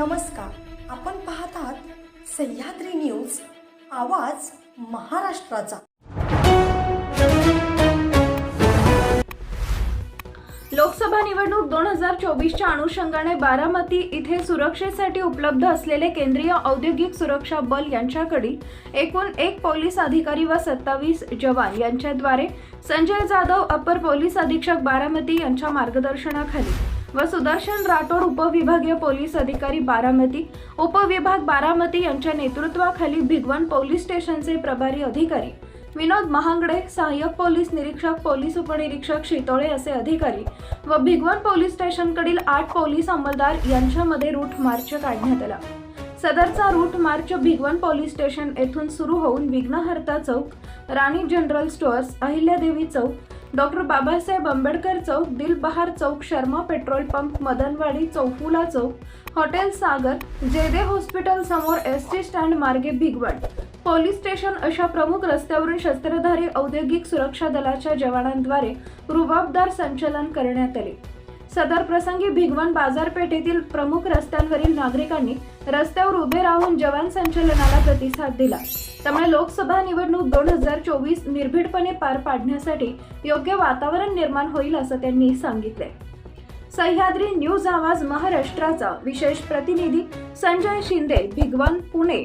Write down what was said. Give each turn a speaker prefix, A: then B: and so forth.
A: नमस्कार. आपण पाहत आहात सह्याद्री न्यूज आवाज महाराष्ट्राचा.
B: लोकसभा निवडणूक दोन हजार चोवीसच्या अनुषंगाने बारामती इथे सुरक्षेसाठी उपलब्ध असलेले केंद्रीय औद्योगिक सुरक्षा बल यांच्याकडील एकूण एक पोलीस अधिकारी व सत्तावीस जवान यांच्याद्वारे संजय जाधव अपर पोलीस अधीक्षक बारामती यांच्या मार्गदर्शनाखाली व सुदर्शन राठोड उपविभागीय पोलीस अधिकारी बारामती उपविभाग बारामती यांच्या नेतृत्वाखाली भिगवण पोलीस स्टेशनचे प्रभारी अधिकारी विनोद महांगडे सहाय्यक पोलीस निरीक्षक पोलीस उपनिरीक्षक शितोळे असे अधिकारी व भिगवण पोलीस स्टेशनकडील आठ पोलीस अंमलदार यांच्यामध्ये रूट मार्च काढण्यात आला. सदरचा route march Bhigwan police station येथून सुरू होऊन विघ्नहर्ता चौक राणी जनरल स्टोअर्स अहिल्यादेवी चौक डॉक्टर बाबासाहेब आंबेडकर चौक दिलबहार चौक शर्मा पेट्रोल पंप मदनवाडी चौफुला चौक हॉटेल सागर जेदे हॉस्पिटल समोर एस टी स्टँड मार्गे भिगवण. पोलीस स्टेशन अशा प्रमुख रस्त्यावरून शस्त्रधारी औद्योगिक सुरक्षा दलाच्या जवानांद्वारे रुबाबदार संचलन करण्यात आले. सदर प्रसंगी भिगवण बाजारपेठेतील प्रमुख रस्त्यांवरील नागरिकांनी रस्त्यावर उभे राहून जवान संचलनाला प्रतिसाद दिला. त्यामुळे लोकसभा निवडणूक दोन हजार चोवीस निर्भीडपणे पार पाडण्यासाठी योग्य वातावरण निर्माण होईल असं त्यांनी सांगितले. सह्याद्री न्यूज आवाज महाराष्ट्राचा विशेष प्रतिनिधी संजय शिंदे भिगवण पुणे.